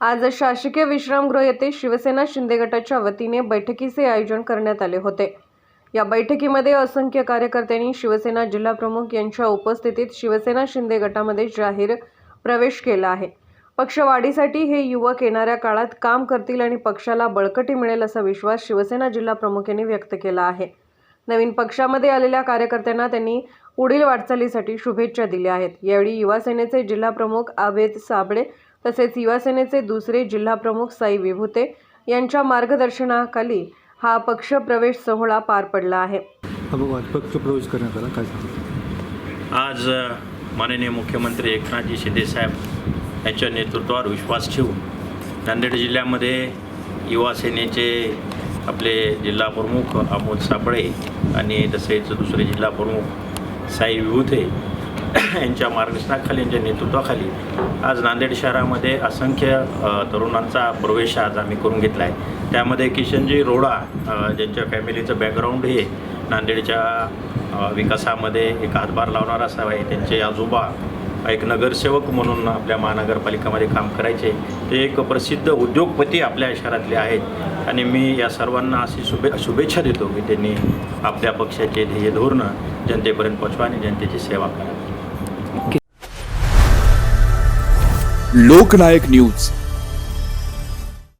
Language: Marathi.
आज शासकीय विश्रामगृह येथे शिवसेना शिंदे गटाच्या वतीने बैठकीचे आयोजन करण्यात आले होते. या बैठकीमध्ये असंख्य कार्यकर्त्यांनी शिवसेना जिल्हाप्रमुख यांच्या उपस्थितीत शिवसेना शिंदे गटामध्ये जाहीर प्रवेश केला आहे. पक्षवाढीसाठी हे युवक येणाऱ्या काळात काम करतील आणि पक्षाला बळकटी मिळेल असा विश्वास शिवसेना जिल्हाप्रमुखांनी व्यक्त केला आहे. नवीन पक्षामध्ये आलेल्या कार्यकर्त्यांना त्यांनी पुढील वाटचालीसाठी शुभेच्छा दिल्या आहेत. यावेळी युवासेनेचे जिल्हाप्रमुख आबेद साबळे तसेच युवासेनेचे दुसरे जिल्हाप्रमुख साई विभूते यांच्या मार्गदर्शनाखाली हा पक्षप्रवेश सोहळा पार पडला आहे. हा बघा आज पक्ष प्रवेश करण्यात आला. काय आज माननीय मुख्यमंत्री एकनाथजी शिंदेसाहेब यांच्या नेतृत्वावर विश्वास ठेवून नांदेड जिल्ह्यामध्ये युवा सेनेचे आपले जिल्हा प्रमुख अमोल सापळे आणि तसेच दुसरे जिल्हा प्रमुख साई विभूते यांच्या मार्गदर्शनाखाली यांच्या नेतृत्वाखाली आज नांदेड शहरामध्ये असंख्य तरुणांचा प्रवेश आज आम्ही करून घेतला आहे. त्यामध्ये किशनजी रोडा ज्यांच्या फॅमिलीचं बॅकग्राऊंड हे नांदेडच्या विकासामध्ये एक हातभार लावणारा असावा आहे. त्यांचे आजोबा एक नगरसेवक म्हणून आपल्या महानगरपालिकामध्ये काम करायचे. ते एक प्रसिद्ध उद्योगपती आपल्या शहरातले आहेत. आणि मी या सर्वांना अशी शुभे शुभेच्छा देतो की त्यांनी आपल्या पक्षाचे ध्येय धोरणं जनतेपर्यंत पोचवा आणि जनतेची सेवा करावी लोकनायक न्यूज.